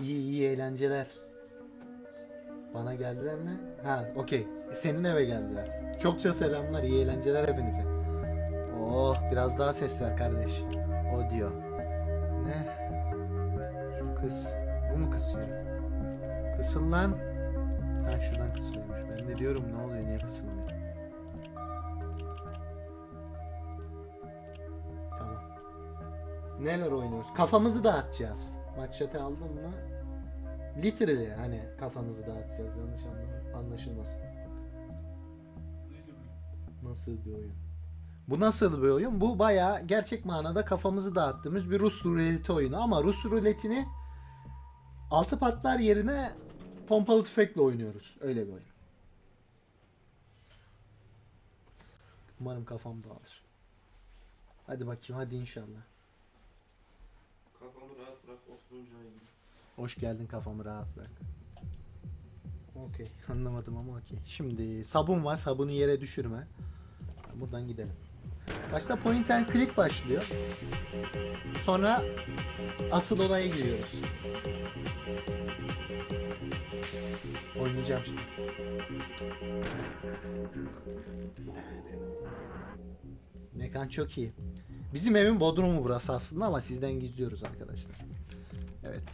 İyi iyi eğlenceler. Bana geldiler mi? Ha okey. Senin eve geldiler. Çokça selamlar. iyi eğlenceler hepinize. Oh biraz daha ses ver kardeş. O diyor. Ne? Şu kız. Bu mu kısıyor? Kısın lan. Ha şuradan kısıyormuş. Ben de diyorum ne oluyor niye kısılmıyor? Tamam. Neler oynuyoruz? Kafamızı dağıtacağız. Maçete aldın mı? Literally hani kafamızı dağıtacağız. Yanlış anla- anlaşılmasın. Nasıl bir oyun? Bu nasıl bir oyun? Bu bayağı gerçek manada kafamızı dağıttığımız bir Rus ruleti oyunu ama Rus ruletini altı patlar yerine pompalı tüfekle oynuyoruz. Öyle bir oyun. Umarım kafam dağılır. Hadi bakayım hadi inşallah. Kafamı rahat bırak 30. ayım. Hoş geldin kafamı rahat bırak. Okey anlamadım ama okey. Şimdi sabun var sabunu yere düşürme. Buradan gidelim. Başta point and click başlıyor. Sonra asıl olaya giriyoruz. Oynayacağım şimdi. Mekan çok iyi. Bizim evin bodrumu burası aslında ama sizden gizliyoruz arkadaşlar. Evet.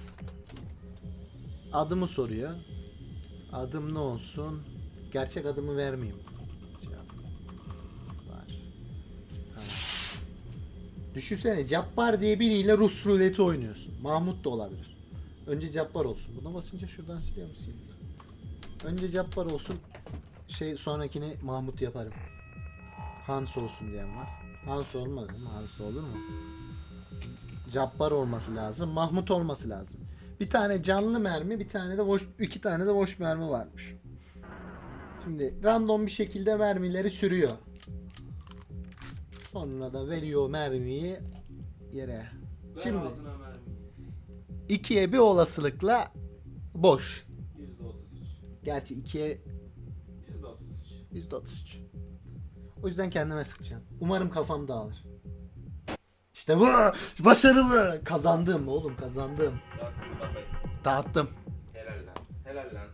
Adımı soruyor. Adım ne olsun? Gerçek adımı vermeyeyim. Cevap. Var. Düşünsene Cabbar diye biriyle Rus ruleti oynuyorsun. Mahmut da olabilir. Önce Cabbar olsun. Buna basınca şuradan siliyor musun? Önce Cabbar olsun. Şey sonrakini Mahmut yaparım. Hans olsun diyen var. Hans olmaz mı? Hans olur mu? Cabbar olması lazım. Mahmut olması lazım. Bir tane canlı mermi, bir tane de boş, iki tane de boş mermi varmış. Şimdi random bir şekilde mermileri sürüyor. Sonra da veriyor mermiyi yere. Ver Şimdi ikiye bir olasılıkla boş. %33. Gerçi ikiye %33. %33. O yüzden kendime sıkacağım. Umarım kafam dağılır. İşte bu. Başarılı. Kazandım oğlum kazandım. Kafayı? Dağıttım. Helal lan. Helal lan.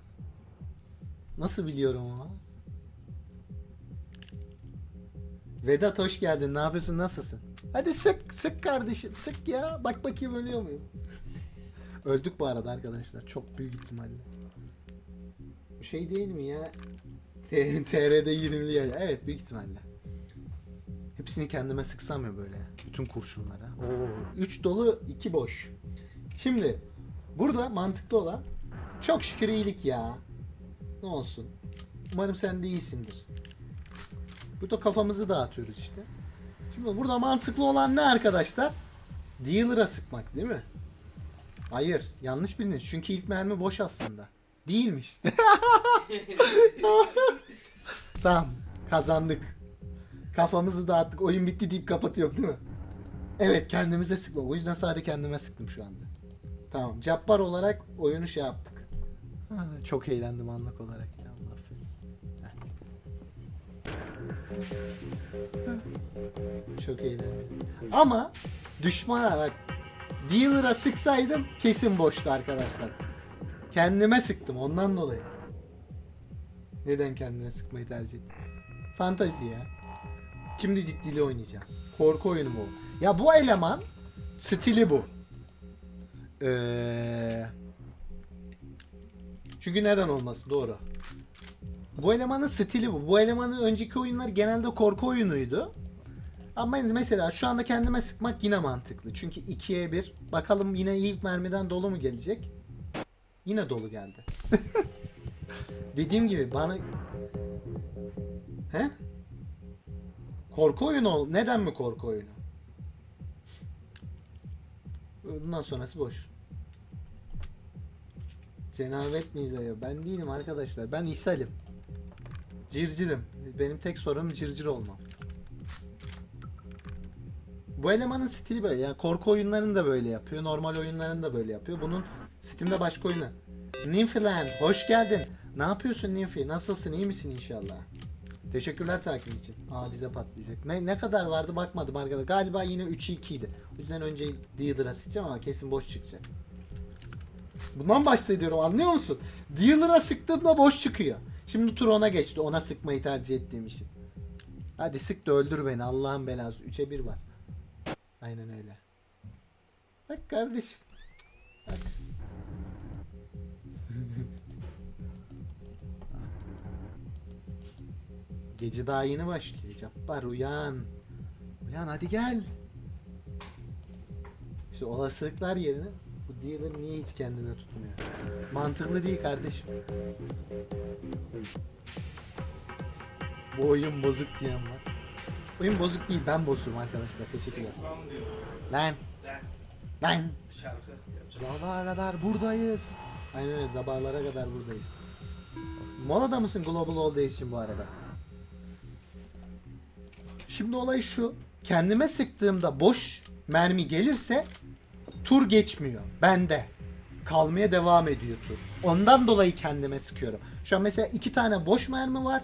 Nasıl biliyorum ama? Vedat hoş geldin. Ne yapıyorsun? Nasılsın? Hadi sık sık kardeşim. Sık ya. Bak bakayım ölüyor muyum? Öldük bu arada arkadaşlar. Çok büyük ihtimalle. Bu şey değil mi ya? TR'de 20'li ya. Evet büyük ihtimalle. Hepsini kendime sıksam ya böyle. Bütün kurşunlara. Oo, 3 dolu 2 boş. Şimdi burada mantıklı olan çok şükür iyilik ya. Ne olsun. Umarım sen de iyisindir. Burada kafamızı dağıtıyoruz işte. Şimdi burada mantıklı olan ne arkadaşlar? Dealer'a sıkmak değil mi? Hayır. Yanlış bildiniz. Çünkü ilk mermi boş aslında. Değilmiş. tamam. Kazandık. Kafamızı dağıttık. Oyun bitti deyip kapatıyorum değil mi? Evet kendimize sıkmak. O yüzden sadece kendime sıktım şu anda. Tamam. Cabbar olarak oyunu şey yaptık. Ha, çok eğlendim anlık olarak Allah affetsin. Çok eğlendim. Ama düşmana bak dealer'a sıksaydım kesin boştu arkadaşlar. Kendime sıktım ondan dolayı. Neden kendine sıkmayı tercih ettim? Fantazi ya. Şimdi ciddili oynayacağım. Korku oyunu bu. Ya bu eleman stili bu. Eee çünkü neden olmasın doğru. Bu elemanın stili bu. Bu elemanın önceki oyunlar genelde korku oyunuydu. Ama mesela şu anda kendime sıkmak yine mantıklı. Çünkü 2'ye 1. Bakalım yine ilk mermiden dolu mu gelecek? Yine dolu geldi. Dediğim gibi bana... He? Korku oyunu ol. Neden mi korku oyunu? Bundan sonrası boş. Cenabet miyiz ya? Ben değilim arkadaşlar. Ben ishalim. Circirim. Benim tek sorunum circir olmam. Bu elemanın stili böyle. Yani korku oyunlarını da böyle yapıyor. Normal oyunlarını da böyle yapıyor. Bunun Steam'de başka oyunu. Nymphiland hoş geldin. Ne yapıyorsun Nymphi? Nasılsın? İyi misin inşallah? Teşekkürler takip için. Aa bize patlayacak. Ne ne kadar vardı bakmadım arkadaşlar. Galiba yine 3'e 2 idi. O yüzden önce Dealer'a sıkacağım ama kesin boş çıkacak. Bundan bahsediyorum anlıyor musun? Dealer'a sıktığımda boş çıkıyor. Şimdi tur ona geçti. Ona sıkmayı tercih ettiğim için. Hadi sık da öldür beni Allah'ın belası. 3'e 1 var. Aynen öyle. Bak kardeşim. Hadi. Gece daha yeni başlıyor. Cabbar uyan. Uyan hadi gel. İşte olasılıklar yerine bu dealer niye hiç kendine tutmuyor? Mantıklı değil kardeşim. Bu oyun bozuk diyen var. Oyun bozuk değil ben bozuğum arkadaşlar. Teşekkürler. Lan lan. şarkı. Sabaha kadar buradayız. Aynen öyle sabahlara kadar buradayız. Molada mısın Global All Days için bu arada? Şimdi olay şu. Kendime sıktığımda boş mermi gelirse tur geçmiyor. Bende. Kalmaya devam ediyor tur. Ondan dolayı kendime sıkıyorum. Şu an mesela iki tane boş mermi var.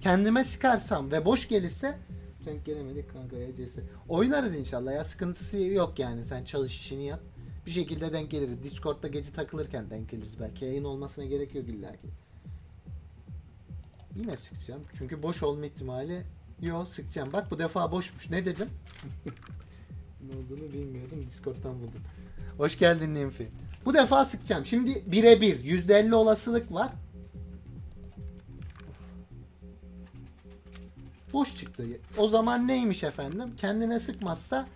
Kendime sıkarsam ve boş gelirse denk gelemedik kanka ya CS. Oynarız inşallah ya sıkıntısı yok yani sen çalış işini yap. Bir şekilde denk geliriz. Discord'da gece takılırken denk geliriz belki. Yayın olmasına gerek yok illa ki. Yine sıkacağım. Çünkü boş olma ihtimali yok sıkacağım. Bak bu defa boşmuş. Ne dedim? ne olduğunu bilmiyordum. Discord'dan buldum. Hoş geldin Nimfi. Bu defa sıkacağım. Şimdi birebir. %50 olasılık var. Boş çıktı. O zaman neymiş efendim? Kendine sıkmazsa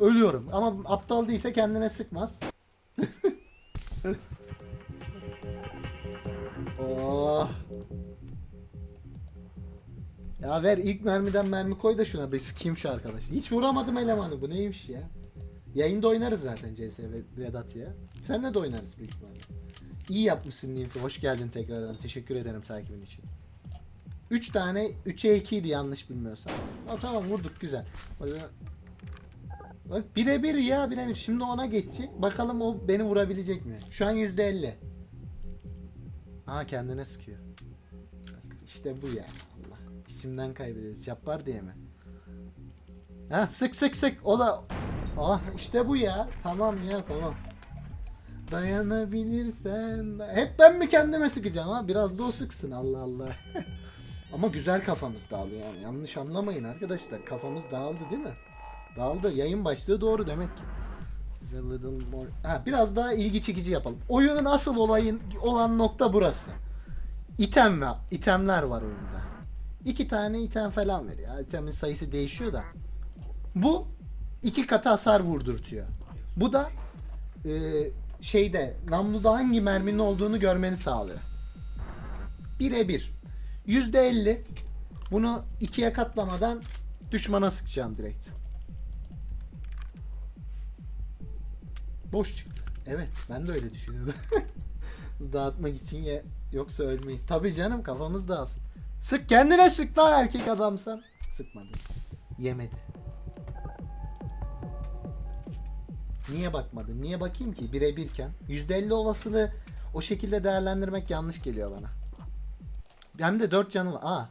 ölüyorum. Ama aptal değilse kendine sıkmaz. Ver ilk mermiden mermi koy da şuna bir sıkayım şu arkadaşı. Hiç vuramadım elemanı bu neymiş ya. Yayında oynarız zaten CS ve Vedat ya. Senle de oynarız büyük ihtimalle. İyi yapmışsın Nimfi. Hoş geldin tekrardan. Teşekkür ederim takibin için. 3 tane 3'e 2 idi yanlış bilmiyorsam. O tamam vurduk güzel. Bak birebir ya birebir. Şimdi ona geçecek. Bakalım o beni vurabilecek mi? Şu an %50. Ha kendine sıkıyor. İşte bu yani. İsimden kaybediyoruz. Yapar diye mi? Ha sık sık sık. O da Ah işte bu ya. Tamam ya tamam. Dayanabilirsen. da- Hep ben mi kendime sıkacağım ha? Biraz da o sıksın Allah Allah. Ama güzel kafamız dağıldı yani. Yanlış anlamayın arkadaşlar. Kafamız dağıldı değil mi? Dağıldı. Yayın başlığı doğru demek ki. Bize little more... Ha, biraz daha ilgi çekici yapalım. Oyunun asıl olayın olan nokta burası. İtem ve itemler var oyunda. İki tane item falan veriyor. İtemin sayısı değişiyor da. Bu iki katı hasar vurdurtuyor. Bu da e, şeyde namluda hangi merminin olduğunu görmeni sağlıyor. Birebir. Yüzde elli. Bunu ikiye katlamadan düşmana sıkacağım direkt. Boş çıktı. Evet ben de öyle düşünüyordum. Hız dağıtmak için ya yoksa ölmeyiz. Tabii canım kafamız dağılsın. Sık kendine sık lan erkek adamsan. Sıkmadı. Yemedi. Niye bakmadın? Niye bakayım ki birebirken? %50 olasılığı o şekilde değerlendirmek yanlış geliyor bana. Hem de 4 canı var. Aa.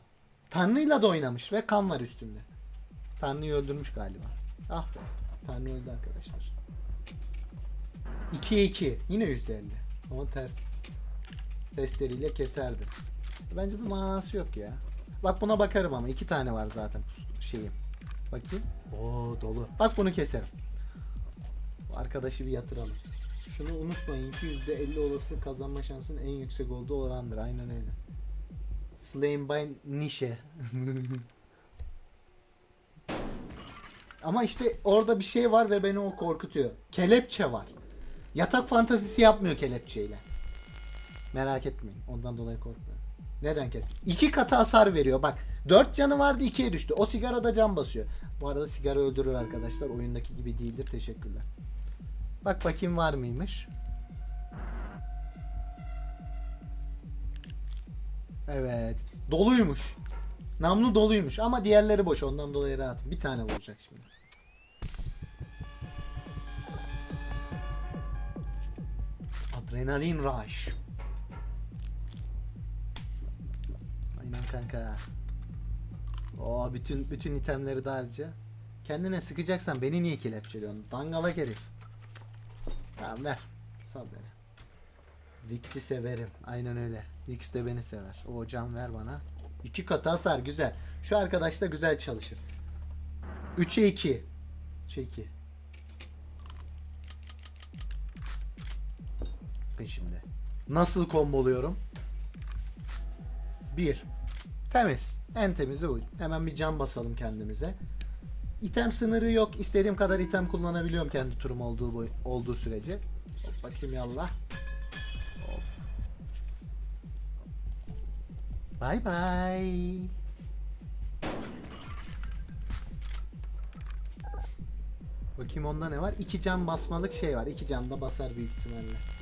Tanrı'yla da oynamış ve kan var üstünde. Tanrı'yı öldürmüş galiba. Ah be. Tanrı öldü arkadaşlar. 2'ye 2. Yine %50. Ama ters. Testleriyle keserdi. Bence bir manası yok ya. Bak buna bakarım ama. iki tane var zaten şeyim. Bakayım. Oo dolu. Bak bunu keserim. Bu arkadaşı bir yatıralım. Şunu unutmayın ki %50 olası kazanma şansının en yüksek olduğu orandır. Aynen öyle. Slain by Niche. Ama işte orada bir şey var ve beni o korkutuyor. Kelepçe var. Yatak fantazisi yapmıyor kelepçeyle. Merak etmeyin. Ondan dolayı korkmuyorum. Neden kes? İki katı hasar veriyor. Bak 4 canı vardı 2'ye düştü. O sigara da can basıyor. Bu arada sigara öldürür arkadaşlar. Oyundaki gibi değildir. Teşekkürler. Bak bakayım var mıymış? Evet. Doluymuş. Namlu doluymuş ama diğerleri boş. Ondan dolayı rahatım. Bir tane vuracak şimdi. Adrenalin rush. Aynen kanka. Oo bütün bütün itemleri de. Kendine sıkacaksan beni niye kelepçeliyorsun? Dangalak herif. Tamam ver. Sal beni. Rix'i severim. Aynen öyle. Rix de beni sever. O can ver bana. İki katı hasar güzel. Şu arkadaş da güzel çalışır. 3'e 2. 3'e 2. Bakın şimdi. Nasıl komboluyorum? 1. Temiz. En temizi bu. Hemen bir can basalım kendimize. İtem sınırı yok. İstediğim kadar item kullanabiliyorum kendi turum olduğu boy- olduğu sürece. Hop bakayım yallah. Hop. Bye bye. Bakayım onda ne var? İki can basmalık şey var. İki can da basar büyük ihtimalle.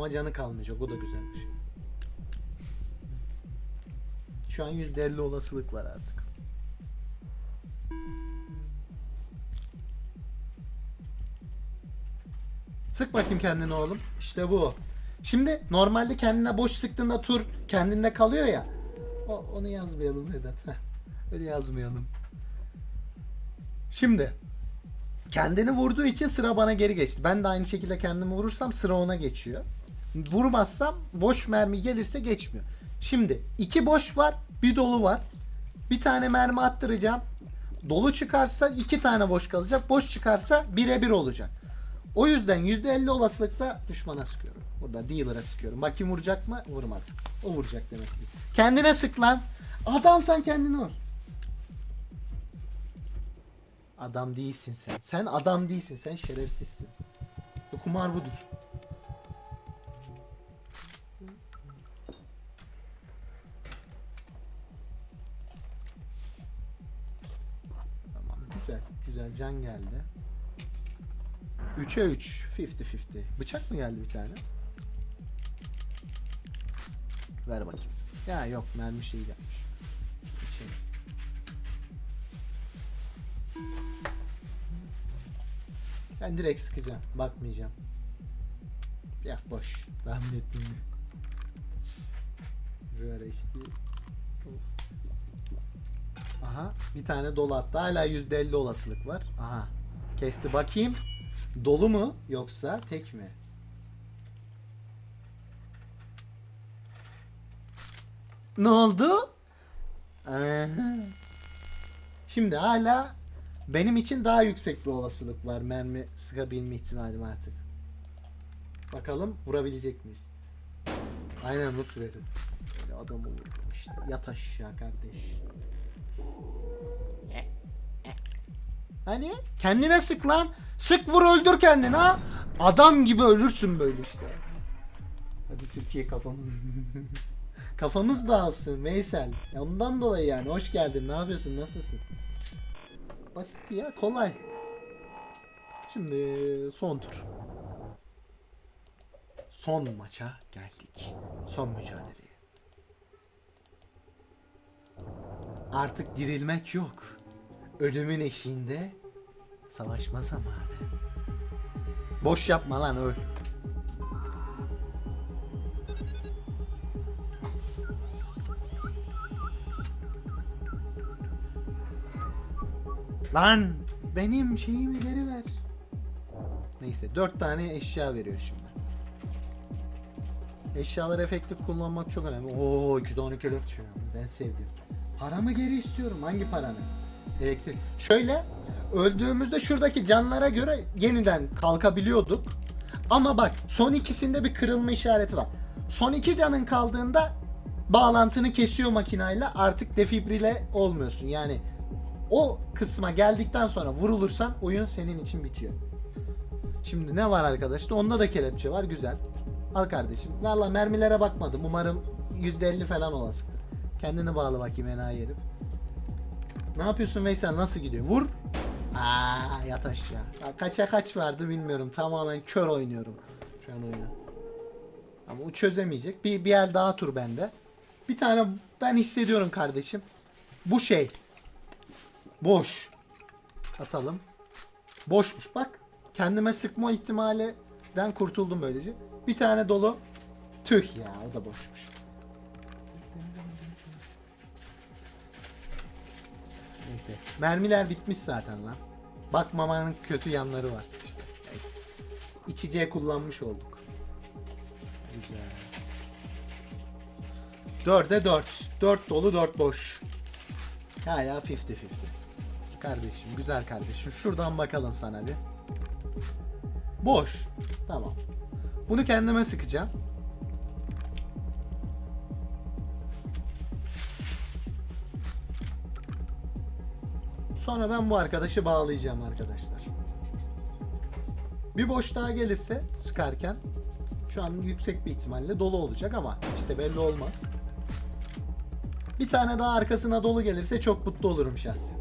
Ama canı kalmayacak. O da güzelmiş. Şu an %50 olasılık var artık. Sık bakayım kendini oğlum. İşte bu. Şimdi normalde kendine boş sıktığında tur kendinde kalıyor ya. O, onu yazmayalım Vedat. Öyle yazmayalım. Şimdi kendini vurduğu için sıra bana geri geçti. Ben de aynı şekilde kendimi vurursam sıra ona geçiyor. Vurmazsam boş mermi gelirse geçmiyor. Şimdi iki boş var, bir dolu var. Bir tane mermi attıracağım. Dolu çıkarsa iki tane boş kalacak. Boş çıkarsa birebir olacak. O yüzden %50 olasılıkla düşmana sıkıyorum. Burada dealer'a sıkıyorum. Bakayım vuracak mı? Vurmadı. O vuracak demek biz. Kendine sık lan. Adam sen kendini vur. Adam değilsin sen. Sen adam değilsin. Sen şerefsizsin. Kumar budur. Güzel can geldi. 3'e 3. 50-50. Bıçak mı geldi bir tane? Ver bakayım. Ya yok mermi şeyi gelmiş. Şey. Ben direkt sıkacağım. Bakmayacağım. Ya boş. Tahmin ettiğim gibi. Rüya işte. Aha bir tane dolu attı. Hala %50 olasılık var. Aha. Kesti bakayım. Dolu mu yoksa tek mi? Ne oldu? Şimdi hala benim için daha yüksek bir olasılık var mermi sıkabilme ihtimalim artık. Bakalım vurabilecek miyiz? Aynen Rus verin. Böyle adamı vurdum işte. Yat aşağı kardeş. Hani? Kendine sık lan. Sık vur öldür kendini ha. Adam gibi ölürsün böyle işte. Hadi Türkiye kafamız. kafamız dağılsın Veysel. Ondan dolayı yani. Hoş geldin. Ne yapıyorsun? Nasılsın? Basit ya. Kolay. Şimdi son tur. Son maça geldik. Son mücadeleye. Artık dirilmek yok. Ölümün eşiğinde savaşma zamanı. Boş yapma lan öl. Lan benim şeyimi geri ver. Neyse dört tane eşya veriyor şimdi. Eşyaları efektif kullanmak çok önemli. Oo iki tane kelepçe en sevdiğim. Paramı geri istiyorum. Hangi paranı? Elektrik. Şöyle öldüğümüzde şuradaki canlara göre yeniden kalkabiliyorduk. Ama bak son ikisinde bir kırılma işareti var. Son iki canın kaldığında bağlantını kesiyor makinayla artık defibrile olmuyorsun. Yani o kısma geldikten sonra vurulursan oyun senin için bitiyor. Şimdi ne var arkadaşlar? Onda da kelepçe var. Güzel. Al kardeşim. Valla mermilere bakmadım. Umarım %50 falan olasıdır. Kendini bağla bakayım enayi herif. Ne yapıyorsun Veysel? Nasıl gidiyor? Vur. Aa yat aşağı. Ya Kaça kaç vardı bilmiyorum. Tamamen kör oynuyorum. Şu an oyunu. Ama o çözemeyecek. Bir, bir el daha tur bende. Bir tane ben hissediyorum kardeşim. Bu şey. Boş. Atalım. Boşmuş bak. Kendime sıkma ihtimalinden kurtuldum böylece. Bir tane dolu. Tüh ya o da boşmuş. Neyse. Mermiler bitmiş zaten lan. Bakmamanın kötü yanları var. İşte. Neyse. İçeceği kullanmış olduk. Güzel. Dörde dört. Dört dolu dört boş. Hala 50-50. Kardeşim güzel kardeşim. Şuradan bakalım sana bir. Boş. Tamam. Bunu kendime sıkacağım. Sonra ben bu arkadaşı bağlayacağım arkadaşlar. Bir boş daha gelirse sıkarken şu an yüksek bir ihtimalle dolu olacak ama işte belli olmaz. Bir tane daha arkasına dolu gelirse çok mutlu olurum şahsen.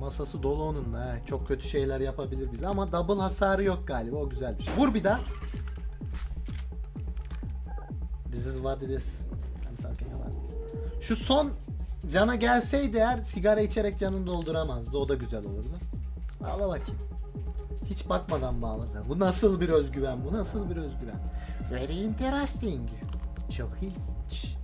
Masası dolu onun da. Çok kötü şeyler yapabilir bize ama double hasarı yok galiba. O güzel bir şey. Vur bir daha. This is what it is. I'm talking about this. Şu son cana gelseydi eğer sigara içerek canını dolduramazdı. O da güzel olurdu. Bağla bakayım. Hiç bakmadan bağladı. Bu nasıl bir özgüven? Bu nasıl bir özgüven? Very interesting. Çok ilginç.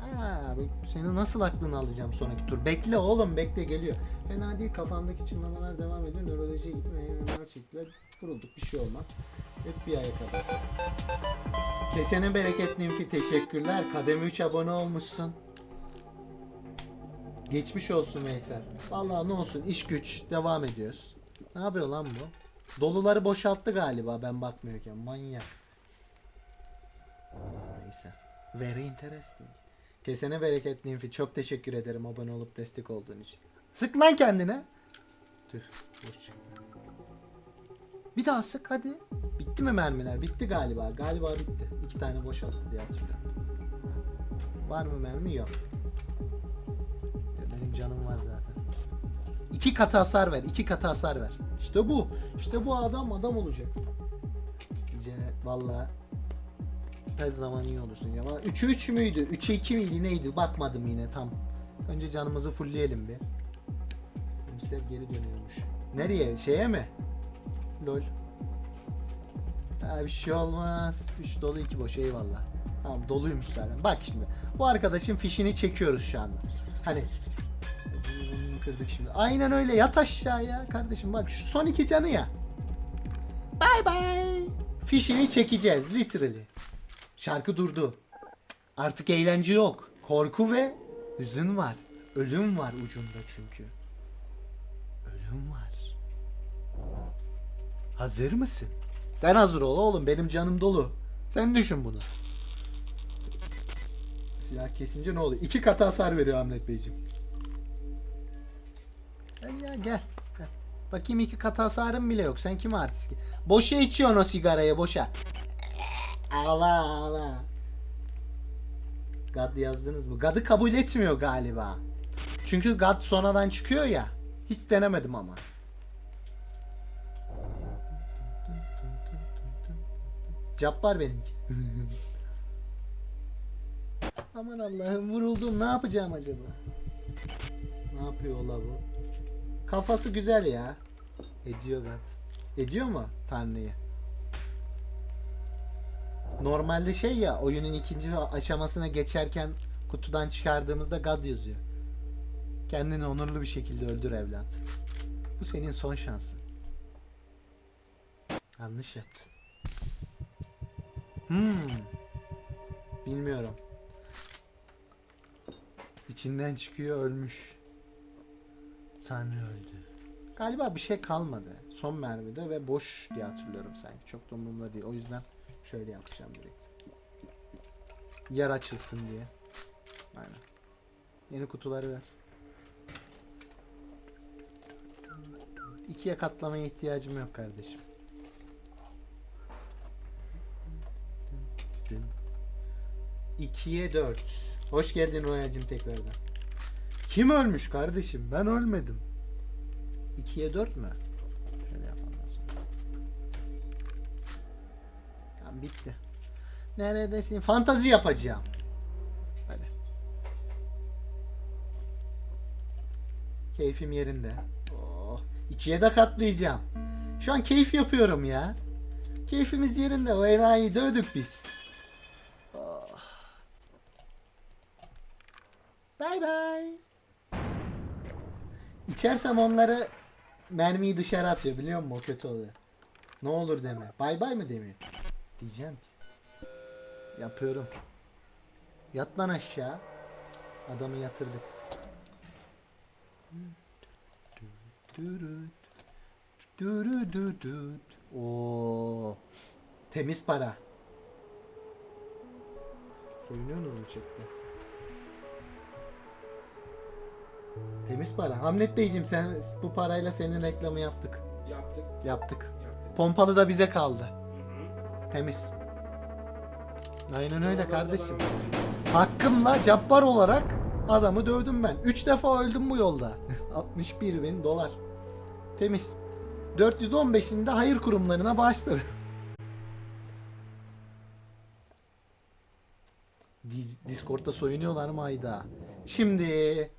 Ha, seni nasıl aklını alacağım sonraki tur? Bekle oğlum bekle geliyor. Fena değil kafandaki çınlamalar devam ediyor. Nörolojiye gittim. MMR çektiler. Vurulduk bir şey olmaz. Hep bir aya kadar. Kesene bereket Nimfi teşekkürler. Kademe 3 abone olmuşsun. Geçmiş olsun Veysel. Vallahi ne olsun iş güç devam ediyoruz. Ne yapıyor lan bu? Doluları boşalttı galiba ben bakmıyorken. Manyak. Neyse. Very interesting. Kesene bereket Nimfi. Çok teşekkür ederim abone olup destek olduğun için. Sık lan kendine. Tüh. Boş çıktı. Bir daha sık hadi. Bitti mi mermiler? Bitti galiba. Galiba bitti. İki tane boşalttı diye hatırlıyorum. Var mı mermi? Yok. Benim canım var zaten. İki katı hasar ver. iki katı hasar ver. İşte bu. İşte bu adam adam olacaksın. Cennet valla her zaman iyi olursun ya. 3'ü 3 müydü? 3'e 2 miydi? Neydi? Bakmadım yine tam. Önce canımızı fullleyelim bir. Komiser geri dönüyormuş. Nereye? Şeye mi? Lol. Ha, bir şey olmaz. 3 dolu 2 boş eyvallah. Tamam doluymuş zaten. Bak şimdi. Bu arkadaşın fişini çekiyoruz şu anda. Hani kırdık şimdi. Aynen öyle yat aşağıya kardeşim bak şu son iki canı ya. Bye bye. Fişini çekeceğiz literally. Şarkı durdu. Artık eğlence yok. Korku ve hüzün var. Ölüm var ucunda çünkü. Ölüm var. Hazır mısın? Sen hazır ol oğlum benim canım dolu. Sen düşün bunu. Silah kesince ne oluyor? İki katı hasar veriyor Hamlet Beyciğim. Gel ya gel. Bakayım iki katı hasarım bile yok. Sen kim artist ki? Boşa içiyorsun o sigarayı boşa. Allah Allah. God yazdınız mı? God'ı kabul etmiyor galiba. Çünkü God sonradan çıkıyor ya. Hiç denemedim ama. Cabbar benimki. Aman Allah'ım vuruldum. Ne yapacağım acaba? Ne yapıyor ola bu? Kafası güzel ya. Ediyor God. Ediyor mu Tanrı'yı? Normalde şey ya oyunun ikinci aşamasına geçerken kutudan çıkardığımızda God yazıyor. Kendini onurlu bir şekilde öldür evlat. Bu senin son şansın. Yanlış yaptın. Hmm. Bilmiyorum. İçinden çıkıyor ölmüş. Tanrı öldü. Galiba bir şey kalmadı. Son mermide ve boş diye hatırlıyorum sanki. Çok da umurumda değil. O yüzden şöyle yapacağım direkt. Yer açılsın diye. Aynen. Yeni kutuları ver. İkiye katlamaya ihtiyacım yok kardeşim. 2'ye 4. Hoş geldin Royacım tekrardan. Kim ölmüş kardeşim? Ben ölmedim. 2'ye 4 mü? Şöyle yapalım. Tamam bitti. Neredesin? Fantazi yapacağım. Hadi. Keyfim yerinde. Oh, ikiye de katlayacağım. Şu an keyif yapıyorum ya. Keyfimiz yerinde. O enayiyi dövdük biz. Oh. bay. İçersem onları mermiyi dışarı atıyor biliyor musun? O kötü oluyor. Ne olur deme. Bay bay mı demiyor? Diyeceğim. Yapıyorum. Yat lan aşağı. Adamı yatırdık. Oo. Temiz para. Soyunuyorsunuz mu chatte? Temiz para. Hamlet Beyciğim sen bu parayla senin reklamı yaptık. Yaptık. Yaptık. Yaptık. Pompalı da bize kaldı. Hı hı. Temiz. Aynen öyle kardeşim. Hakkımla cabbar olarak adamı dövdüm ben. 3 defa öldüm bu yolda. 61 bin dolar. Temiz. 415'ini de hayır kurumlarına bağışlarım. Dis- Discord'da soyunuyorlar mı ayda? Şimdi